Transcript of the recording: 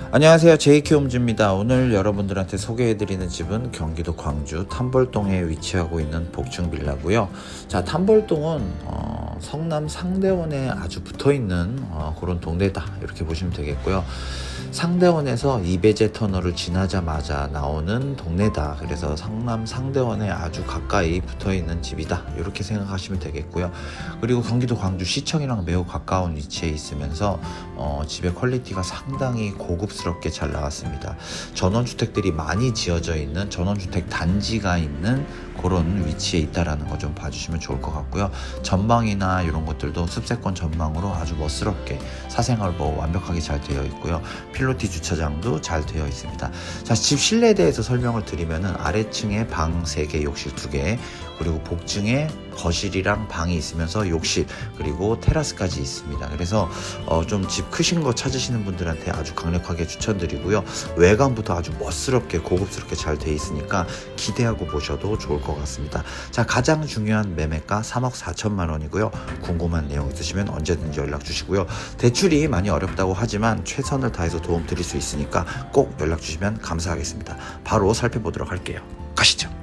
안녕하세요. 제이키 홈즈입니다. 오늘 여러분들한테 소개해드리는 집은 경기도 광주 탐벌동에 위치하고 있는 복층 빌라고요. 자, 탐벌동은 어, 성남 상대원에 아주 붙어 있는 어, 그런 동네다 이렇게 보시면 되겠고요. 상대원에서 이배제 터널을 지나자마자 나오는 동네다. 그래서 성남 상대원에 아주 가까이 붙어 있는 집이다. 이렇게 생각하시면 되겠고요. 그리고 경기도 광주 시청이랑 매우 가까운 위치에 있으면서 어, 집의 퀄리티가 상당히 고급스럽게 잘 나왔습니다. 전원주택들이 많이 지어져 있는 전원주택 단지가 있는 그런 위치에 있다라는 거 좀 봐주시면 좋을 것 같고요. 전망이나 이런 것들도 습세권 전망으로 아주 멋스럽게 사생활보 완벽하게 잘 되어 있고요. 필로티 주차장도 잘 되어 있습니다. 자, 집 실내에 대해서 설명을 드리면은 아래층에 방 3개, 욕실 2개, 그리고 복층에 거실이랑 방이 있으면서 욕실 그리고 테라스까지 있습니다. 그래서 어, 좀 집 크신 거 찾으시는 분들한테 아주 강력하게 추천드리고요. 외관부터 아주 멋스럽게 고급스럽게 잘 돼 있으니까 기대하고 보셔도 좋을 것 같습니다. 자 가장 중요한 매매가 3억 4천만 원이고요. 궁금한 내용 있으시면 언제든지 연락 주시고요. 대출이 많이 어렵다고 하지만 최선을 다해서 도움 드릴 수 있으니까 꼭 연락 주시면 감사하겠습니다. 바로 살펴보도록 할게요. 가시죠.